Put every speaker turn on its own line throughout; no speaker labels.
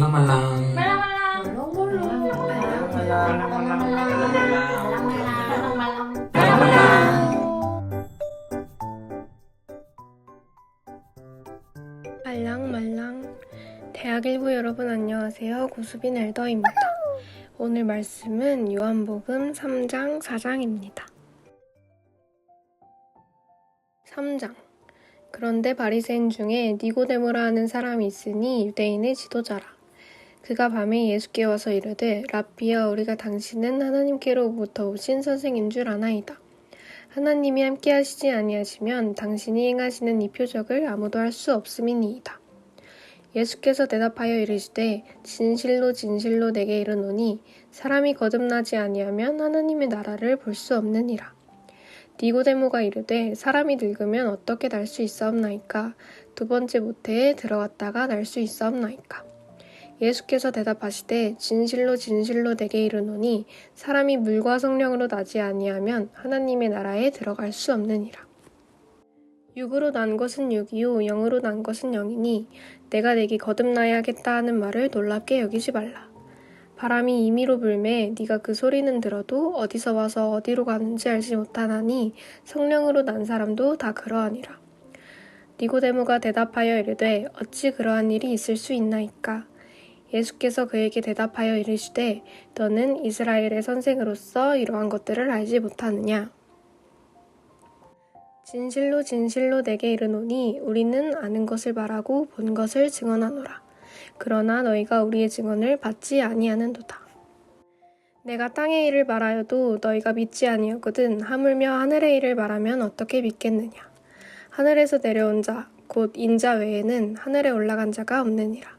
말랑말랑.
말랑말랑 대학 일부 여러분 안녕하세요. 고수빈 엘더입니다. 오늘 말씀은 요한복음 3장 4장입니다. 3장 그런데 바리새인 중에 니고데모라 하는 사람이 있으니 유대인의 지도자라. 그가 밤에 예수께 와서 이르되 라비야 우리가 당신은 하나님께로부터 오신 선생인 줄 아나이다. 하나님이 함께 하시지 아니하시면 당신이 행하시는 이 표적을 아무도 할 수 없음이니이다. 예수께서 대답하여 이르시되 진실로 진실로 내게 이르노니 사람이 거듭나지 아니하면 하나님의 나라를 볼 수 없느니라. 니고데모가 이르되 사람이 늙으면 어떻게 날 수 있사옵나이까 두 번째 모태에 들어갔다가 날 수 있사옵나이까 예수께서 대답하시되 진실로 진실로 내게 이르노니 사람이 물과 성령으로 나지 아니하면 하나님의 나라에 들어갈 수 없느니라. 육으로 난 것은 육이요 영으로 난 것은 영이니 내가 내게 거듭나야겠다 하는 말을 놀랍게 여기지 말라. 바람이 임의로 불매 네가 그 소리는 들어도 어디서 와서 어디로 가는지 알지 못하나니 성령으로 난 사람도 다 그러하니라. 니고데모가 대답하여 이르되 어찌 그러한 일이 있을 수 있나이까 예수께서 그에게 대답하여 이르시되 너는 이스라엘의 선생으로서 이러한 것들을 알지 못하느냐? 진실로 진실로 내게 이르노니 우리는 아는 것을 말하고 본 것을 증언하노라. 그러나 너희가 우리의 증언을 받지 아니하는도다. 내가 땅의 일을 말하여도 너희가 믿지 아니하거든 하물며 하늘의 일을 말하면 어떻게 믿겠느냐? 하늘에서 내려온 자 곧 인자 외에는 하늘에 올라간 자가 없느니라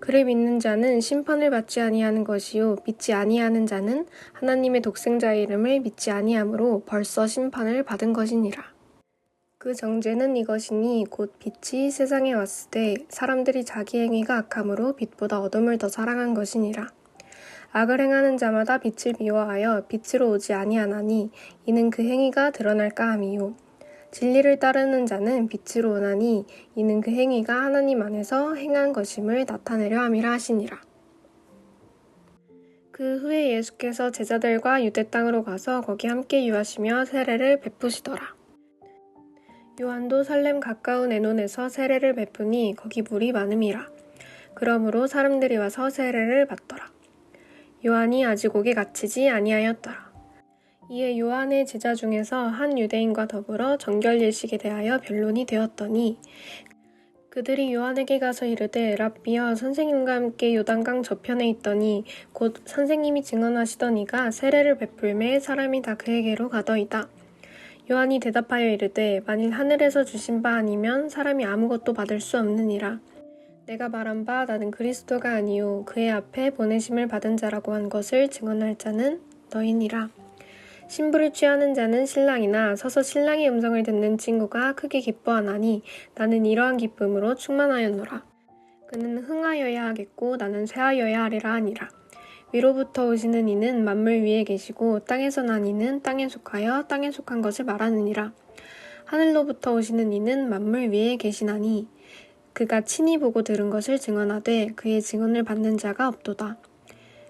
그를 믿는 자는 심판을 받지 아니하는 것이요 믿지 아니하는 자는 하나님의 독생자의 이름을 믿지 아니하므로 벌써 심판을 받은 것이니라. 그 정죄는 이것이니 곧 빛이 세상에 왔을 때 사람들이 자기 행위가 악함으로 빛보다 어둠을 더 사랑한 것이니라. 악을 행하는 자마다 빛을 미워하여 빛으로 오지 아니하나니 이는 그 행위가 드러날까 함이요. 진리를 따르는 자는 빛으로 오나니 이는 그 행위가 하나님 안에서 행한 것임을 나타내려 함이라 하시니라. 그 후에 예수께서 제자들과 유대 땅으로 가서 거기 함께 유하시며 세례를 베푸시더라. 요한도 살렘 가까운 에논에서 세례를 베푸니 거기 물이 많음이라. 그러므로 사람들이 와서 세례를 받더라. 요한이 아직 옥에 갇히지 아니하였더라. 이에 요한의 제자 중에서 한 유대인과 더불어 정결 예식에 대하여 변론이 되었더니 그들이 요한에게 가서 이르되 랍비여 선생님과 함께 요단강 저편에 있더니 곧 선생님이 증언하시더니가 세례를 베풀매 사람이 다 그에게로 가더이다. 요한이 대답하여 이르되 만일 하늘에서 주신 바 아니면 사람이 아무것도 받을 수 없느니라. 내가 말한 바 나는 그리스도가 아니요 그의 앞에 보내심을 받은 자라고 한 것을 증언할 자는 너희니라. 신부를 취하는 자는 신랑이나 서서 신랑의 음성을 듣는 친구가 크게 기뻐하나니 나는 이러한 기쁨으로 충만하였노라. 그는 흥하여야 하겠고 나는 쇠하여야 하리라 하니라. 위로부터 오시는 이는 만물 위에 계시고 땅에서 난 이는 땅에 속하여 땅에 속한 것을 말하느니라. 하늘로부터 오시는 이는 만물 위에 계시나니 그가 친히 보고 들은 것을 증언하되 그의 증언을 받는 자가 없도다.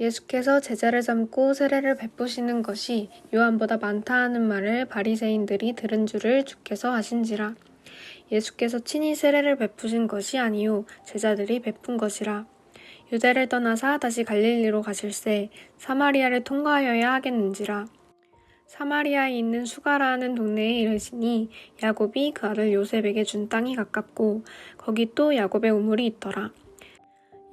예수께서 제자를 삼고 세례를 베푸시는 것이 요한보다 많다 하는 말을 바리새인들이 들은 줄을 주께서 아신지라. 예수께서 친히 세례를 베푸신 것이 아니요 제자들이 베푼 것이라. 유대를 떠나사 다시 갈릴리로 가실새 사마리아를 통과하여야 하겠는지라. 사마리아에 있는 수가라하는 동네에 이르시니 야곱이 그 아들 요셉에게 준 땅이 가깝고 거기 또 야곱의 우물이 있더라.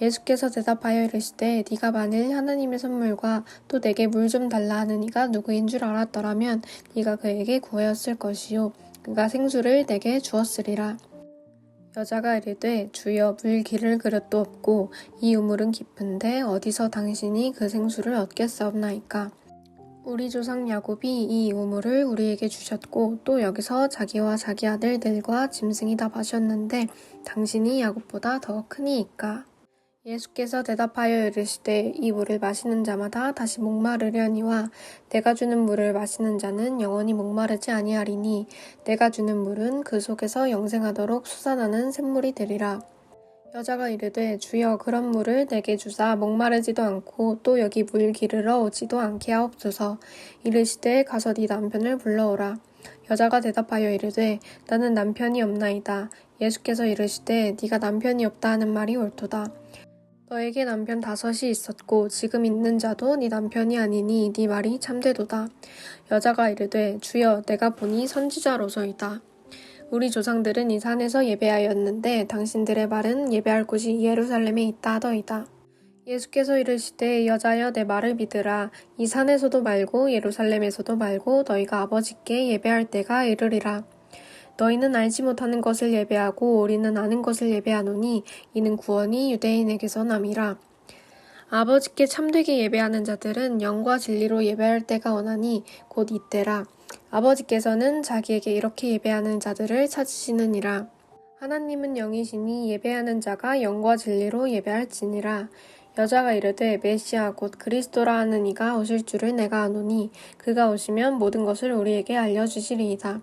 예수께서 대답하여 이르시되 네가 만일 하나님의 선물과 또 내게 물 좀 달라 하는 이가 누구인 줄 알았더라면 네가 그에게 구하였을 것이요. 그가 생수를 내게 주었으리라. 여자가 이르되 주여 물 기를 그릇도 없고 이 우물은 깊은데 어디서 당신이 그 생수를 얻겠사옵나이까? 우리 조상 야곱이 이 우물을 우리에게 주셨고 또 여기서 자기와 자기 아들들과 짐승이 다 마셨는데 당신이 야곱보다 더 크니이까 예수께서 대답하여 이르시되 이 물을 마시는 자마다 다시 목마르려니와 내가 주는 물을 마시는 자는 영원히 목마르지 아니하리니 내가 주는 물은 그 속에서 영생하도록 솟아나는 샘물이 되리라. 여자가 이르되 주여 그런 물을 내게 주사 목마르지도 않고 또 여기 물 기르러 오지도 않게 하옵소서 이르시되 가서 네 남편을 불러오라. 여자가 대답하여 이르되 나는 남편이 없나이다. 예수께서 이르시되 네가 남편이 없다 하는 말이 옳도다. 너에게 남편 다섯이 있었고 지금 있는 자도 네 남편이 아니니 네 말이 참되도다. 여자가 이르되 주여 내가 보니 선지자로소이다. 우리 조상들은 이 산에서 예배하였는데 당신들의 말은 예배할 곳이 예루살렘에 있다 하더이다. 예수께서 이르시되 여자여 내 말을 믿으라 이 산에서도 말고 예루살렘에서도 말고 너희가 아버지께 예배할 때가 이르리라. 너희는 알지 못하는 것을 예배하고 우리는 아는 것을 예배하노니 이는 구원이 유대인에게서 남이라. 아버지께 참되게 예배하는 자들은 영과 진리로 예배할 때가 오나니 곧 이때라. 아버지께서는 자기에게 이렇게 예배하는 자들을 찾으시느니라. 하나님은 영이시니 예배하는 자가 영과 진리로 예배할지니라. 여자가 이르되 메시아 곧 그리스도라 하는 이가 오실 줄을 내가 아노니 그가 오시면 모든 것을 우리에게 알려주시리이다.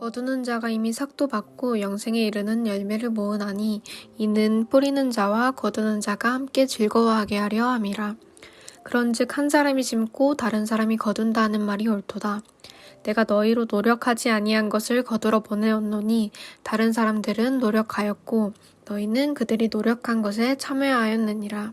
거두는 자가 이미 삭도 받고 영생에 이르는 열매를 모으나니 이는 뿌리는 자와 거두는 자가 함께 즐거워하게 하려 함이라. 그런즉 한 사람이 심고 다른 사람이 거둔다 하는 말이 옳도다. 내가 너희로 노력하지 아니한 것을 거두러 보내었노니 다른 사람들은 노력하였고 너희는 그들이 노력한 것에 참여하였느니라.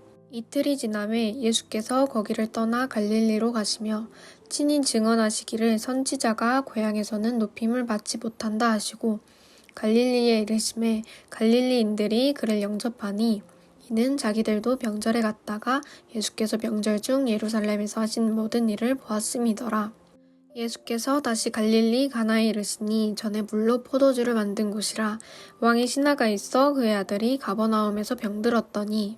이틀이 지남에 예수께서 거기를 떠나 갈릴리로 가시며 친히 증언하시기를 선지자가 고향에서는 높임을 받지 못한다 하시고 갈릴리에 이르심에 갈릴리인들이 그를 영접하니 이는 자기들도 명절에 갔다가 예수께서 명절 중 예루살렘에서 하신 모든 일을 보았음이더라. 예수께서 다시 갈릴리 가나에 이르시니 전에 물로 포도주를 만든 곳이라 왕의 신하가 있어 그의 아들이 가버나움에서 병들었더니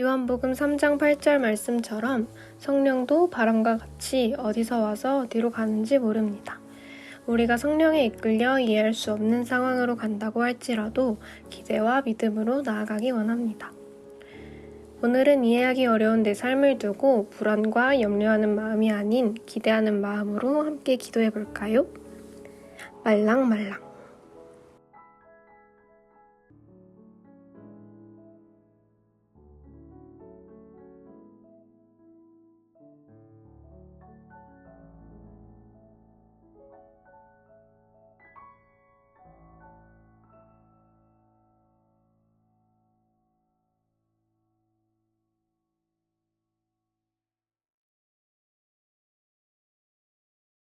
요한복음 3장 8절 말씀처럼 성령도 바람과 같이 어디서 와서 어디로 가는지 모릅니다. 우리가 성령에 이끌려 이해할 수 없는 상황으로 간다고 할지라도 기대와 믿음으로 나아가기 원합니다. 오늘은 이해하기 어려운 내 삶을 두고 불안과 염려하는 마음이 아닌 기대하는 마음으로 함께 기도해 볼까요? 말랑말랑.